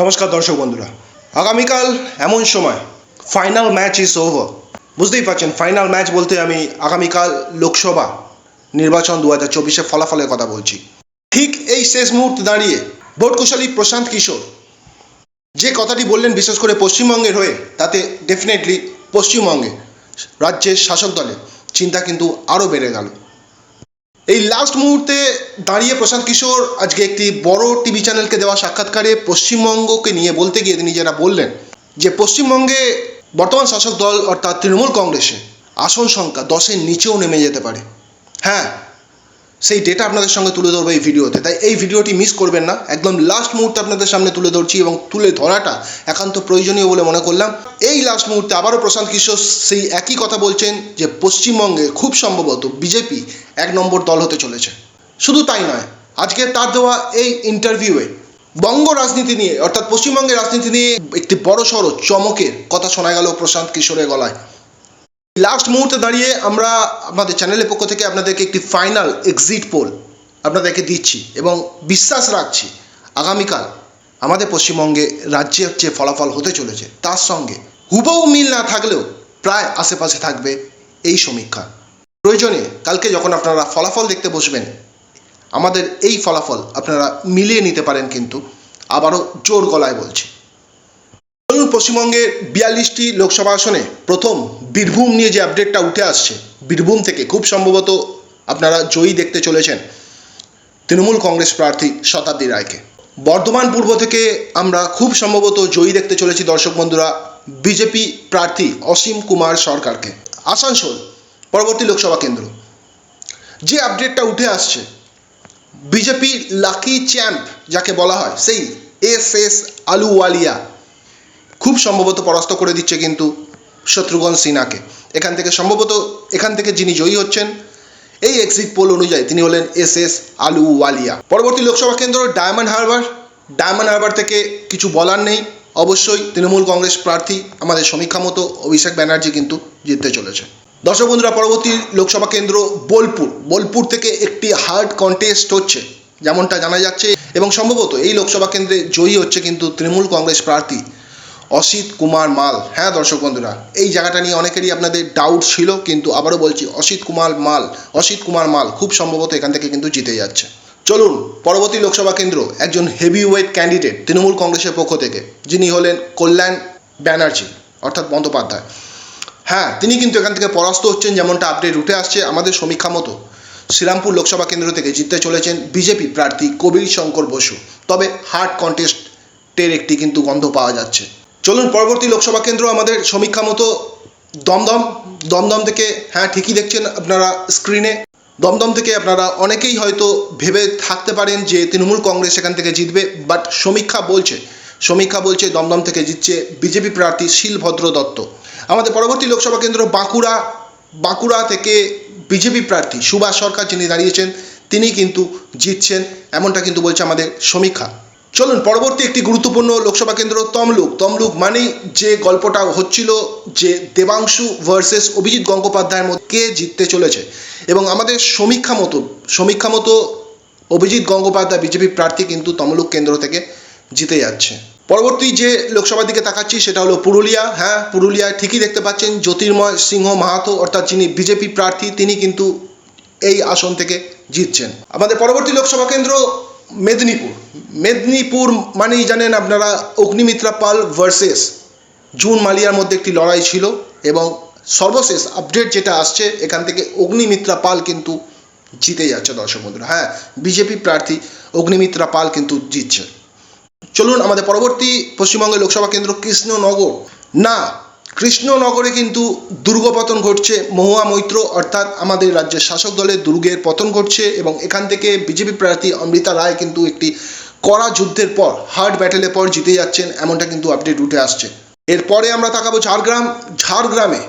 নমস্কার দর্শক বন্ধুরা। আগামীকাল এমন সময় ফাইনাল ম্যাচ ইজ ওভার বুঝতেই পারছেন ফাইনাল ম্যাচ বলতে আমি আগামীকাল লোকসভা নির্বাচন দু হাজার চব্বিশের ফলাফলের কথা বলছি। ঠিক এই শেষ মুহূর্তে দাঁড়িয়ে ভোট কুশলী প্রশান্ত কিশোর যে কথাটি বললেন বিশেষ করে পশ্চিমবঙ্গের হয়ে, তাতে ডেফিনেটলি পশ্চিমবঙ্গে রাজ্যের শাসক দলের চিন্তা কিন্তু আরও বেড়ে গেল। এই লাস্ট মুহূর্তে দাঁড়িয়ে প্রশান্ত কিশোর আজকে একটি বড় টিভি চ্যানেলকে দেওয়া সাক্ষাৎকারে পশ্চিমবঙ্গকে নিয়ে বলতে গিয়ে তিনি যেটা বললেন, যে পশ্চিমবঙ্গে বর্তমান শাসক দল অর্থাৎ তৃণমূল কংগ্রেসে আসন সংখ্যা দশের নিচেও নেমে যেতে পারে। হ্যাঁ সেই ডেটা আপনাদের সঙ্গে তুলে ধরবো এই ভিডিওতে। তাই এই ভিডিওটি মিস করবেন না। একদম লাস্ট মুহূর্তে আপনাদের সামনে তুলে ধরছি এবং তুলে ধরাটা একান্ত প্রয়োজনীয় বলে মনে করলাম। এই লাস্ট মুহূর্তে আবারও প্রশান্ত কিশোর সেই একই কথা বলছেন যে পশ্চিমবঙ্গে খুব সম্ভবত বিজেপি এক নম্বর দল হতে চলেছে। শুধু তাই নয়, আজকে তার দেওয়া এই ইন্টারভিউয়ে বঙ্গ রাজনীতি নিয়ে, অর্থাৎ পশ্চিমবঙ্গের রাজনীতি নিয়ে একটি বড়সড় চমকের কথা শোনা গেল প্রশান্ত কিশোরের গলায়। লাস্ট মুহূর্তে দাঁড়িয়ে আমরা আমাদের চ্যানেলের পক্ষ থেকে আপনাদেরকে একটি ফাইনাল এক্সিট পোল আপনাদেরকে দিচ্ছি এবং বিশ্বাস রাখছি আগামীকাল আমাদের পশ্চিমবঙ্গে রাজ্যের যে ফলাফল হতে চলেছে, তার সঙ্গে হুবহু মিল না থাকলেও প্রায় আশেপাশে থাকবে এই সমীক্ষা। প্রয়োজনে কালকে যখন আপনারা ফলাফল দেখতে বসবেন, আমাদের এই ফলাফল আপনারা মিলিয়ে নিতে পারেন কিন্তু, আবারও জোর গলায় বলছি। চলুন পশ্চিমবঙ্গের বিয়াল্লিশটি লোকসভা আসনে প্রথম বীরভূম নিয়ে যে আপডেটটা উঠে আসছে, বীরভূম থেকে খুব সম্ভবত আপনারা জয়ী দেখতে চলেছেন তৃণমূল কংগ্রেস প্রার্থী শতাব্দী রায়কে। বর্ধমান পূর্ব থেকে আমরা খুব সম্ভবত জয়ী দেখতে চলেছি দর্শক বন্ধুরা বিজেপি প্রার্থী অসীম কুমার সরকারকে। আসানসোল, পরবর্তী লোকসভা কেন্দ্র। যে আপডেটটা উঠে আসছে, বিজেপির লাকি চ্যাম্প যাকে বলা হয়, সেই এস এস আলুওয়ালিয়া খুব সম্ভবত পরাস্ত করে দিচ্ছে কিন্তু শত্রুঘ্ন সিনহাকে। এখান থেকে সম্ভবত, এখান থেকে যিনি জয়ী হচ্ছেন, এই এক্সিট পোল অনুযায়ী তিনি হলেন এস এস আলুওয়ালিয়া। পরবর্তী লোকসভা কেন্দ্র ডায়মন্ড হারবার। ডায়মন্ড হারবার থেকে কিছু বলার নেই। অবশ্যই তৃণমূল কংগ্রেস প্রার্থী আমাদের সমীক্ষা মতো অভিষেক ব্যানার্জি কিন্তু জিততে চলেছে। দর্শক বন্ধুরা, পরবর্তী লোকসভা কেন্দ্র বোলপুর। বোলপুর থেকে একটি হার্ড কন্টেস্ট হচ্ছে, যেমনটা জানা যাচ্ছে। এবং সম্ভবত এই লোকসভা কেন্দ্রে জয়ী হচ্ছে কিন্তু তৃণমূল কংগ্রেস প্রার্থী অসিত কুমার মাল। হ্যাঁ দর্শক বন্ধুরা, এই জায়গাটা নিয়ে অনেকেরই আপনাদের ডাউট ছিল, কিন্তু আবারও বলছি, অসিত কুমার মাল, অসিত কুমার মাল খুব সম্ভবত এখান থেকে কিন্তু জিতে যাচ্ছে। চলুন, পরবর্তী লোকসভা কেন্দ্র, একজন হেভি ওয়েট ক্যান্ডিডেট তৃণমূল কংগ্রেসের পক্ষ থেকে, যিনি হলেন কল্যাণ ব্যানার্জি, অর্থাৎ বন্দ্যোপাধ্যায়। হ্যাঁ তিনি কিন্তু এখান থেকে পরাস্ত হচ্ছেন, যেমনটা আপডেট উঠে আসছে আমাদের সমীক্ষা মতো। শ্রীরামপুর লোকসভা কেন্দ্র থেকে জিততে চলেছেন বিজেপি প্রার্থী কবির শঙ্কর বসু। তবে হার্ড কন্টেস্টের একটি কিন্তু গন্ধ পাওয়া যাচ্ছে। চলুন, পরবর্তী লোকসভা কেন্দ্র আমাদের সমীক্ষা মতো দমদম। দমদম থেকে হ্যাঁ ঠিকই দেখছেন আপনারা স্ক্রিনে দমদম থেকে আপনারা অনেকেই হয়তো ভেবে থাকতে পারেন যে তৃণমূল কংগ্রেস এখান থেকে জিতবে বাট সমীক্ষা বলছে সমীক্ষা বলছে দমদম থেকে জিতছে বিজেপি প্রার্থী শিলভদ্র দত্ত। আমাদের পরবর্তী লোকসভা কেন্দ্র বাঁকুড়া বাঁকুড়া থেকে বিজেপি প্রার্থী সুভাষ সরকার যিনি দাঁড়িয়েছেন, তিনি কিন্তু জিতছেন, এমনটা কিন্তু বলছে আমাদের সমীক্ষা। চলুন, পরবর্তী একটি গুরুত্বপূর্ণ লোকসভা কেন্দ্র তমলুক। তমলুক মানেই যে গল্পটা হচ্ছিল যে দেবাংশু ভার্সেস অভিজিৎ গঙ্গোপাধ্যায়ের মধ্যে কে জিততে চলেছে। এবং আমাদের সমীক্ষা মতো সমীক্ষা মতো অভিজিৎ গঙ্গোপাধ্যায় বিজেপি প্রার্থী কিন্তু তমলুক কেন্দ্র থেকে জিতে যাচ্ছে। পরবর্তী যে লোকসভার দিকে তাকাচ্ছি, সেটা হলো পুরুলিয়া। হ্যাঁ পুরুলিয়ায় ঠিকই দেখতে পাচ্ছেন, জ্যোতির্ময় সিংহ মাহাতো, অর্থাৎ যিনি বিজেপি প্রার্থী, তিনি কিন্তু এই আসন থেকে জিতছেন। আমাদের পরবর্তী লোকসভা কেন্দ্র মেদিনীপুর। মেদিনীপুর মানেই জানেন আপনারা অগ্নিমিত্রা পাল ভার্সেস জুন মালিয়ার মধ্যে একটি লড়াই ছিল এবং সর্বশেষ আপডেট যেটা আসছে, এখান থেকে অগ্নিমিত্রা পাল কিন্তু জিতে যাচ্ছে দর্শক বন্ধুরা। হ্যাঁ বিজেপি প্রার্থী অগ্নিমিত্রা পাল কিন্তু জিতছে। চলুন আমাদের পরবর্তী পশ্চিমবঙ্গের লোকসভা কেন্দ্র কৃষ্ণনগর। না কৃষ্ণনগরে কিন্তু দুর্গপতন ঘটছে, মহুয়া মৈত্র অর্থাৎ আমাদের রাজ্যের শাসক দলের দুর্গের পতন ঘটছে এবং এখান থেকে বিজেপি প্রার্থী অমৃতা রায় কিন্তু একটি কড়া যুদ্ধের পর, হার্ড ব্যাটেলের পর জিতে যাচ্ছেন এমনটা কিন্তু আপডেট উঠে আসছে। এরপরে আমরা তাকাবো ঝাড়গ্রাম, ঝাড়গ্রামে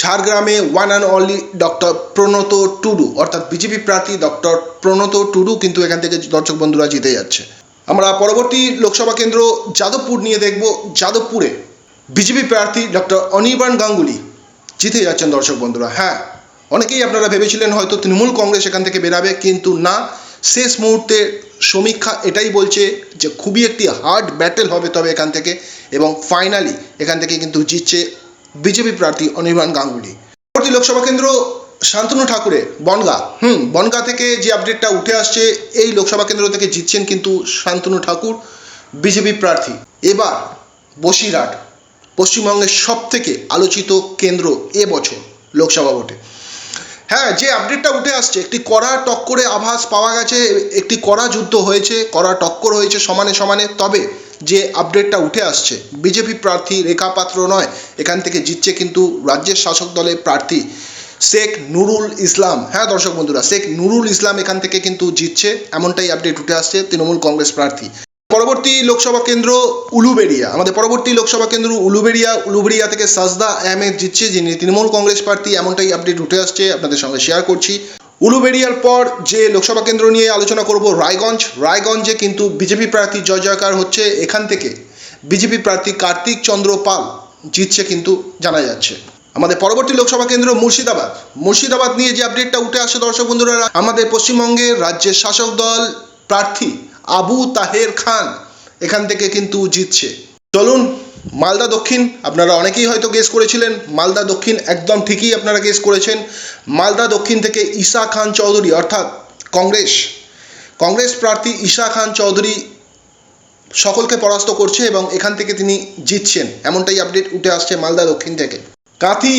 ঝাড়গ্রামে one and only doctor Pranat Tudu, অর্থাৎ বিজেপি প্রার্থী ডক্টর প্রণত টুডু কিন্তু এখান থেকে দর্শক বন্ধুরা জিতে যাচ্ছে। আমরা পরবর্তী লোকসভা কেন্দ্র যাদবপুর নিয়ে দেখব, যাদবপুরে বিজেপি প্রার্থী ডক্টর অনির্বাণ গাঙ্গুলি। জিতে যাচ্ছেন দর্শক বন্ধুরা। হ্যাঁ অনেকেই আপনারা ভেবেছিলেন হয়তো তৃণমূল কংগ্রেস এখান থেকে বেরাবে, কিন্তু না। শেষ মুহূর্তে সমীক্ষা এটাই বলছে যে খুবই একটি হার্ড ব্যাটেল হবে তবে এখান থেকে এবং ফাইনালি এখান থেকে কিন্তু জিতছে বিজেপি প্রার্থী অনির্বাণ গাঙ্গুলি। পরবর্তী লোকসভা কেন্দ্র শান্তনু ঠাকুরে, বনগা। হুম, বনগা থেকে যে আপডেটটা উঠে আসছে, এই লোকসভা কেন্দ্র থেকে জিতছেন কিন্তু শান্তনু ঠাকুর, বিজেপি প্রার্থী। এবার বসিরহাট। পশ্চিমবঙ্গের সব থেকে আলোচিত কেন্দ্র এবছর লোকসভা ভোটে। হ্যাঁ যে আপডেটটা উঠে আসছে, একটি কড়া টক্করে আভাস পাওয়া গেছে, একটি কড়া যুদ্ধ হয়েছে, কড়া টক্কর হয়েছে সমানে সমানে, তবে যে আপডেটটা উঠে আসছে, বিজেপি প্রার্থী রেখা পাত্র নয়, এখান থেকে জিতছে কিন্তু রাজ্যের শাসক দলের প্রার্থী শেখ নুরুল ইসলাম। হ্যাঁ দর্শক বন্ধুরা, শেখ নুরুল ইসলাম এখান থেকে কিন্তু জিতছে, এমনটাই আপডেট উঠে আসছে তৃণমূল কংগ্রেস প্রার্থী। পরবর্তী লোকসভা কেন্দ্র উলুবেড়িয়া। আমাদের পরবর্তী লোকসভা কেন্দ্র উলুবেড়িয়া উলুবেড়িয়া থেকে সাজদা আহমেদ জিতছে, যিনি তৃণমূল কংগ্রেস প্রার্থী, এমনটাই আপডেট উঠে আসছে, আপনাদের সঙ্গে শেয়ার করছি। উলুবেড়িয়ার পর যে লোকসভা কেন্দ্র নিয়ে আলোচনা করব, রায়গঞ্জ। রায়গঞ্জে কিন্তু বিজেপি প্রার্থী জয় জয়কার হচ্ছে এখান থেকে। বিজেপি প্রার্থী কার্তিক চন্দ্র পাল জিতছে কিন্তু জানা যাচ্ছে। আমাদের পরবর্তী লোকসভা কেন্দ্র মুর্শিদাবাদ। মুর্শিদাবাদ নিয়ে যে আপডেটটা উঠে আসে দর্শক বন্ধুরা, আমাদের পশ্চিমবঙ্গের রাজ্যের শাসক দল প্রার্থী আবু তাহের খান এখান থেকে কিন্তু জিতছে। চলুন, মালদা দক্ষিণ, আপনারা অনেকেই হয়তো গেস করেছিলেন, মালদা দক্ষিণ একদম ঠিকই আপনারা গেস করেছেন। মালদা দক্ষিণ থেকে ঈশা খান চৌধুরী, অর্থাৎ কংগ্রেস। কংগ্রেস প্রার্থী ঈশা খান চৌধুরী সকলকে পরাস্ত করছে এবং এখান থেকে তিনি জিতছেন। এমনটাই আপডেট উঠে আসছে মালদা দক্ষিণ থেকে। কাঁথি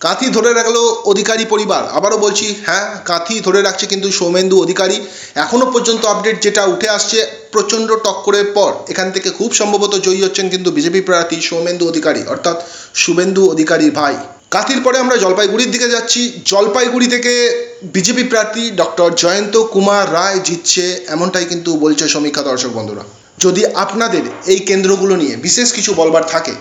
কাঁথি ধরে রাখল অধিকারী পরিবার। আবারও বলছি হ্যাঁ কাঁথি ধরে রাখছে কিন্তু সৌমেন্দু অধিকারী। এখনও পর্যন্ত আপডেট যেটা উঠে আসছে, প্রচণ্ড টক্করের পর। এখান থেকে খুব সম্ভবত জয়ী হচ্ছেন কিন্তু বিজেপি প্রার্থী সৌমেন্দু অধিকারী, অর্থাৎ শুভেন্দু অধিকারীর ভাই। কাঁথির পরে আমরা জলপাইগুড়ির দিকে যাচ্ছি। জলপাইগুড়ি থেকে বিজেপি প্রার্থী ডক্টর জয়ন্ত কুমার রায় জিতছে, এমনটাই কিন্তু বলছে সমীক্ষা দর্শক বন্ধুরা। যদি আপনাদের এই কেন্দ্রগুলো নিয়ে বিশেষ কিছু বলবার থাকে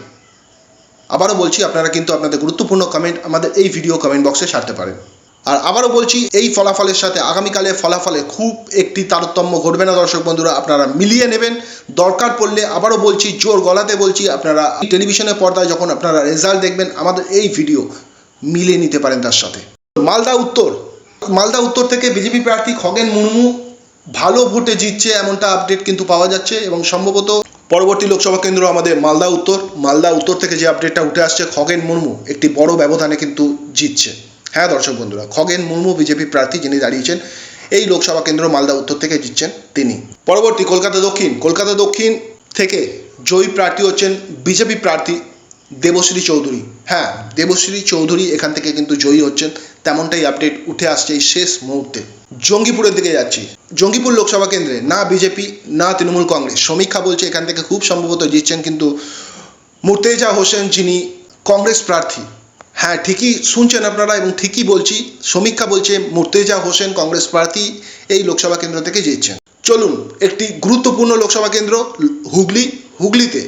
আবারও বলছি, আপনারা কিন্তু আপনাদের গুরুত্বপূর্ণ কমেন্ট আমাদের এই ভিডিও কমেন্ট বক্সে সারতে পারেন। আর আবারও বলছি, এই ফলাফলের সাথে আগামীকালে ফলাফলে খুব একটি তারতম্য ঘটবে না, দর্শক বন্ধুরা, আপনারা মিলিয়ে নেবেন। দরকার পড়লে আবারও বলছি, জোর গলাতে বলছি, আপনারা টেলিভিশনের পর্দায় যখন আপনারা রেজাল্ট দেখবেন, আমাদের এই ভিডিও মিলিয়ে নিতে পারেন তার সাথে। মালদা উত্তর। মালদা উত্তর থেকে বিজেপি প্রার্থী খগেন মুর্মু ভালো ভোটে জিতছে, এমনটা আপডেট কিন্তু পাওয়া যাচ্ছে এবং সম্ভবত পরবর্তী লোকসভা কেন্দ্র আমাদের মালদা উত্তর। মালদা উত্তর থেকে যে আপডেটটা উঠে আসছে, খগেন মুর্মু একটি বড় ব্যবধানে কিন্তু জিতছে। হ্যাঁ দর্শক বন্ধুরা, খগেন মুর্মু বিজেপি প্রার্থী যিনি দাঁড়িয়েছেন, এই লোকসভা কেন্দ্র মালদা উত্তর থেকে জিতছেন তিনি। পরবর্তী কলকাতা দক্ষিণ। কলকাতা দক্ষিণ থেকে জয়ী প্রার্থী হচ্ছেন বিজেপি প্রার্থী দেবশ্রী চৌধুরী। হ্যাঁ দেবশ্রী চৌধুরী এখান থেকে কিন্তু জয়ী হচ্ছেন তেমনটাই আপডেট উঠে আসছে এই শেষ মুহূর্তে। জঙ্গিপুরের দিকে যাচ্ছি। জঙ্গিপুর লোকসভা কেন্দ্রে না বিজেপি, না তৃণমূল কংগ্রেস। সমীক্ষা বলছে, এখান থেকে খুব সম্ভবত জিতছেন কিন্তু মুর্তেজা হোসেন, যিনি কংগ্রেস প্রার্থী। হ্যাঁ ঠিকই শুনছেন আপনারা এবং ঠিকই বলছি। সমীক্ষা বলছে, মুর্তেজা হোসেন কংগ্রেস প্রার্থী, এই লোকসভা কেন্দ্র থেকে জিতছেন। চলুন, একটি গুরুত্বপূর্ণ লোকসভা কেন্দ্র হুগলি, হুগলিতে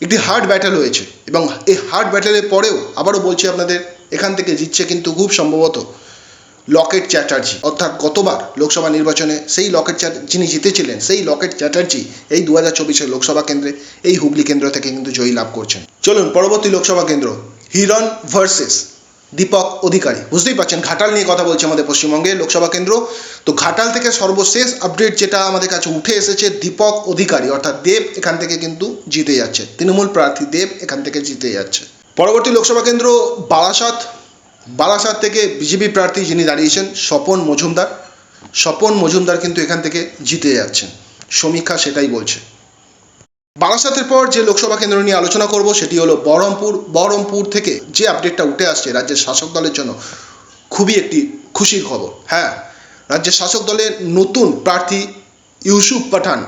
একটি হার্ড ব্যাটেল হয়েছে এবং এই হার্ড ব্যাটেলের পরেও আবারও বলছি আপনাদের এখান থেকে জিতছে কিন্তু খুব সম্ভবত লকেট চ্যাটার্জি। অর্থাৎ গতবার লোকসভা নির্বাচনে সেই লকেট যিনি জিতেছিলেন, সেই লকেট চ্যাটার্জি এই দু হাজার চব্বিশের লোকসভা কেন্দ্রে, এই হুগলি কেন্দ্র থেকে কিন্তু জয়ী লাভ করছেন। চলুন, পরবর্তী লোকসভা কেন্দ্র, হিরণ ভার্সেস দীপক অধিকারী। বুঝতেই পারছেন, ঘাটাল নিয়ে কথা বলছে আমাদের পশ্চিমবঙ্গে লোকসভা কেন্দ্র। তো ঘাটাল থেকে সর্বশেষ আপডেট যেটা আমাদের কাছে উঠে এসেছে, দীপক অধিকারী। অর্থাৎ দেব এখান থেকে কিন্তু জিতে যাচ্ছে। তৃণমূল প্রার্থী দেব এখান থেকে জিতে যাচ্ছে। পরবর্তী লোকসভা কেন্দ্র বারাসাত। বারাসাত থেকে বিজেপি প্রার্থী যিনি দাঁড়িয়েছেন, স্বপন মজুমদার। স্বপন মজুমদার কিন্তু এখান থেকে জিতে যাচ্ছেন। সমীক্ষা সেটাই বলছে। বারাসাতের পর যে লোকসভা কেন্দ্র নিয়ে আলোচনা করব, সেটি হলো বহরমপুর। বহরমপুর থেকে যে আপডেটটা উঠে আসছে রাজ্যের শাসক দলের জন্য, খুবই একটি খুশির খবর। হ্যাঁ রাজ্যের শাসক দলের নতুন প্রার্থী ইউসুফ পাঠান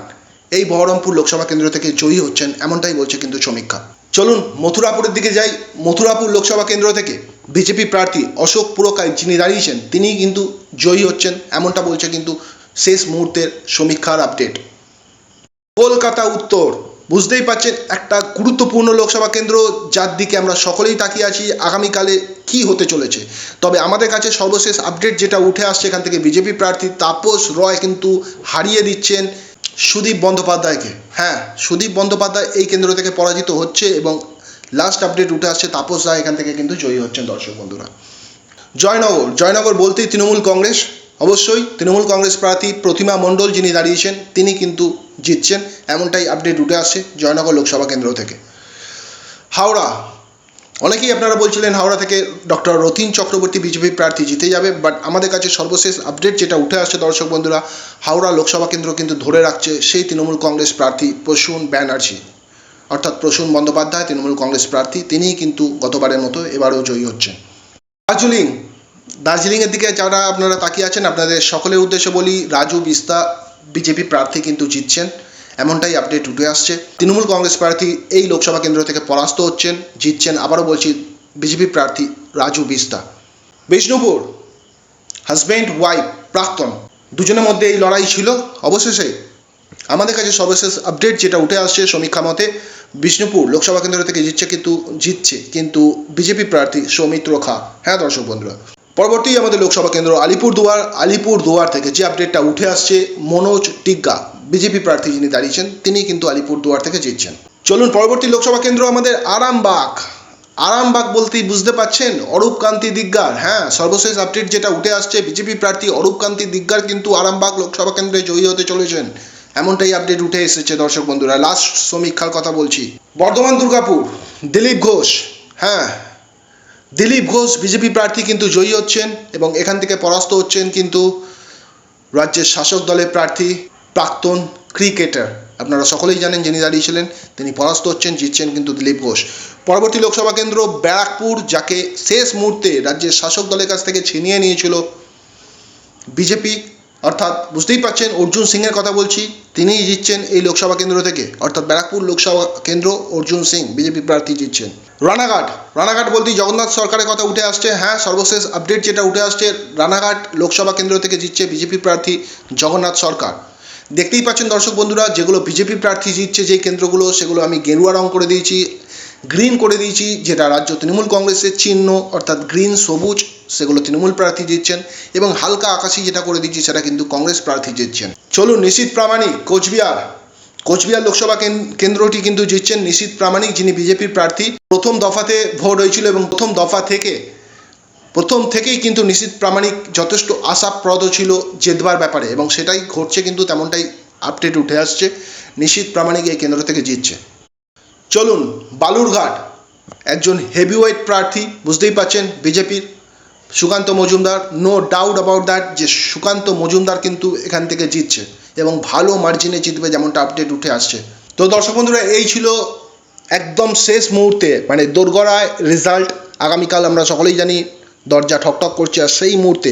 এই বহরমপুর লোকসভা কেন্দ্র থেকে জয়ী হচ্ছেন, এমনটাই বলছে কিন্তু সমীক্ষা। চলুন মথুরাপুরের দিকে যাই। মথুরাপুর লোকসভা কেন্দ্র থেকে বিজেপি প্রার্থী অশোক পুরকাই যিনি দাঁড়িয়েছেন তিনি কিন্তু জয়ী হচ্ছেন, এমনটা বলছে কিন্তু শেষ মুহূর্তের সমীক্ষার আপডেট। কলকাতা উত্তর, বুঝতেই পারছেন একটা গুরুত্বপূর্ণ লোকসভা কেন্দ্র, যার দিকে আমরা সকলেই তাকিয়ে আছি, আগামীকালে কি হতে চলেছে। তবে আমাদের কাছে সর্বশেষ আপডেট যেটা উঠে আসছে এখান থেকে বিজেপি প্রার্থী তাপস রয় কিন্তু হারিয়ে দিচ্ছেন। সুদীপ বন্দ্যোপাধ্যায়কে। হ্যাঁ সুদীপ বন্দ্যোপাধ্যায় এই কেন্দ্র থেকে পরাজিত হচ্ছে এবং লাস্ট আপডেট উঠে আসছে তাপস রায়, এখান থেকে কিন্তু জয়ী হচ্ছেন দর্শক বন্ধুরা। জয়নগর জয়নগর বলতেই তৃণমূল কংগ্রেস। অবশ্যই তৃণমূল কংগ্রেস প্রার্থী প্রতিমা মণ্ডল যিনি দাঁড়িয়েছেন, তিনি কিন্তু জিতছেন। এমনটাই আপডেট উঠে আসছে জয়নগর লোকসভা কেন্দ্র থেকে। হাওড়া অনেকেই আপনারা বলছিলেন হাওড়া থেকে ডক্টর রতিন চক্রবর্তী বিজেপি প্রার্থী জিতে যাবে বাট আমাদের কাছে সর্বশেষ আপডেট যেটা উঠে আসছে দর্শক বন্ধুরা, হাওড়া লোকসভা কেন্দ্র কিন্তু ধরে রাখছে সেই তৃণমূল কংগ্রেস প্রার্থী প্রসূন ব্যানার্জি। অর্থাৎ প্রসূন বন্দ্যোপাধ্যায়, তৃণমূল কংগ্রেস প্রার্থী, তিনিই কিন্তু গতবারের মতো এবারও জয়ী হচ্ছেন। দার্জিলিং, দার্জিলিংয়ের দিকে যারা আপনারা তাকিয়ে আছেন, আপনাদের সকলের উদ্দেশ্যে বলি, রাজু বিস্তা, বিজেপি প্রার্থী কিন্তু জিতছেন। এমনটাই আপডেট উঠে আসছে। তৃণমূল কংগ্রেস প্রার্থী এই লোকসভা কেন্দ্র থেকে পরাস্ত হচ্ছেন, জিতছেন, আবারও বলছি, বিজেপি প্রার্থী রাজু বিস্তা বিষ্ণুপুর হাজব্যান্ড ওয়াইফ প্রাক্তন, দুজনের মধ্যে এই লড়াই ছিল। অবশেষে আমাদের কাছে সর্বশেষ আপডেট যেটা উঠে আসছে সমীক্ষা মতে, বিষ্ণুপুর লোকসভা কেন্দ্র থেকে জিতছে কিন্তু জিতছে কিন্তু বিজেপি প্রার্থী সৌমিত্র খা। হ্যাঁ দর্শক বন্ধুরা, পরবর্তী আমাদের লোকসভা কেন্দ্র আলিপুর দুয়ার আলিপুর দুয়ার থেকে যে আপডেটটা উঠে আসছে, মনোজ টিগ্গা। বিজেপি প্রার্থী যিনি দাঁড়িয়েছেন তিনি কিন্তু আলিপুর দুয়ার থেকে জিতছেন। চলুন, পরবর্তী লোকসভা কেন্দ্র আমাদের আরামবাগ। আরামবাগ বলতেই বুঝতে পাচ্ছেন, অরূপ কান্তি দিগ্গার হ্যাঁ সর্বশেষ আপডেট যেটা উঠে আসছে, বিজেপি প্রার্থী অরূপ কান্তি দিগ্গার কিন্তু আরামবাগ লোকসভা কেন্দ্রে জয়ী হতে চলেছেন। এমনটাই আপডেট উঠে এসেছে, দর্শক বন্ধুরা। লাস্ট সমীক্ষার কথা বলছি। বর্ধমান, দুর্গাপুর, দিলীপ ঘোষ। হ্যাঁ দিলীপ ঘোষ বিজেপি প্রার্থী কিন্তু জয়ী হচ্ছেন এবং এখান থেকে পরাস্ত হচ্ছেন কিন্তু রাজ্যের শাসক দলের প্রার্থী। প্রাক্তন ক্রিকেটার। আপনারা সকলেই জানেন যিনি দাঁড়িয়েছিলেন, তিনি পরাস্ত হচ্ছেন, জিতছেন কিন্তু দিলীপ ঘোষ। পরবর্তী লোকসভা কেন্দ্র ব্যারাকপুর, যাকে শেষ মুহূর্তে রাজ্যের শাসক দলের কাছ থেকে ছিনিয়ে নিয়েছিল বিজেপি। অর্থাৎ বুঝতেই পারছেন, অর্জুন সিংয়ের কথা বলছি, তিনিই জিতছেন এই লোকসভা কেন্দ্র থেকে। অর্থাৎ ব্যারাকপুর লোকসভা কেন্দ্র, অর্জুন সিং, বিজেপি প্রার্থী জিতছেন। রানাঘাট রানাঘাট বলতেই জগন্নাথ সরকারের কথা উঠে আসছে। হ্যাঁ সর্বশেষ আপডেট যেটা উঠে আসছে, রানাঘাট লোকসভা কেন্দ্র থেকে জিতছে বিজেপি প্রার্থী জগন্নাথ সরকার। দেখতেই পাচ্ছেন দর্শক বন্ধুরা, যেগুলো বিজেপি প্রার্থী জিতছে যে কেন্দ্রগুলো, সেগুলো আমি গেরুয়া রং করে দিয়েছি, গ্রিন করে দিয়েছি, যেটা রাজ্য তৃণমূল কংগ্রেসের চিহ্ন, অর্থাৎ গ্রিন, সবুজ, সেগুলো তৃণমূল প্রার্থী জিতছেন, এবং হালকা আকাশি যেটা করে দিচ্ছি সেটা কিন্তু কংগ্রেস প্রার্থী জিতছেন। চলুন, নিশীত প্রামাণিক, কোচবিহার। কোচবিহার লোকসভা কেন- কেন্দ্রটি কিন্তু জিতছেন নিশীত প্রামাণিক, যিনি বিজেপির প্রার্থী। প্রথম দফাতে ভোট হয়েছিল এবং প্রথম দফা থেকে প্রথম থেকেই কিন্তু নিশীত প্রামাণিক যথেষ্ট আশাপ্রদ ছিল জেতবার ব্যাপারে এবং সেটাই ঘটছে কিন্তু তেমনটাই আপডেট উঠে আসছে। নিশীত প্রামাণিক এই কেন্দ্র থেকে জিতছে। চলুন, বালুরঘাট, একজন হেভিওয়েট প্রার্থী, বুঝতেই পাচ্ছেন বিজেপির Sukanta Majumdar. No doubt about that যে সুকান্ত মজুমদার কিন্তু এখান থেকে জিতছে এবং ভালো মার্জিনে জিতবে যেমনটা আপডেট উঠে আসছে। তো দর্শক বন্ধুরা, এই ছিল একদম শেষ মুহূর্তে মানে দোরগড়ায় রেজাল্ট আগামীকাল আমরা সকলেই জানি দরজা ঠকঠক করছে আর সেই মুহূর্তে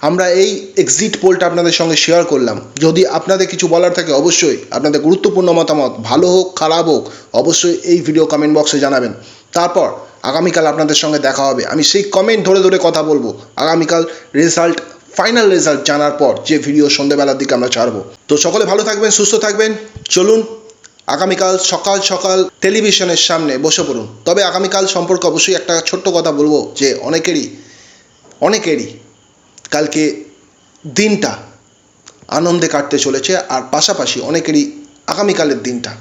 আমরা এই এক্সিট পোলটা আপনাদের সঙ্গে শেয়ার করলাম। যদি আপনাদের কিছু বলার থাকে অবশ্যই আপনাদের গুরুত্বপূর্ণ মতামত ভালো হোক, খারাপ হোক, অবশ্যই এই ভিডিও কমেন্ট বক্সে জানাবেন। তারপর আগামীকাল আপনাদের সঙ্গে দেখা হবে। আমি সেই কমেন্ট ধরে ধরে কথা বলব। আগামীকাল রেজাল্ট ফাইনাল রেজাল্ট জানার পর যে ভিডিও সন্ধ্যেবেলার দিকে আমরা ছাড়বো। তো সকলে ভালো থাকবেন, সুস্থ থাকবেন। চলুন আগামীকাল সকাল সকাল টেলিভিশনের সামনে বসে পড়ুন। তবে আগামীকাল সম্পর্কে অবশ্যই একটা ছোট্ট কথা বলব যে অনেকেরই অনেকেরই কালকে দিনটা আনন্দে কাটতে চলেছে, আর পাশাপাশি অনেকেরই আগামীকালের দিনটা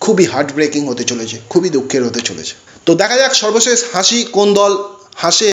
খুবই হার্ট ব্রেকিং হতে চলেছে, খুবই দুঃখের হতে চলেছে। তো দেখা যাক সর্বশেষ হাসি কোন দল হাসে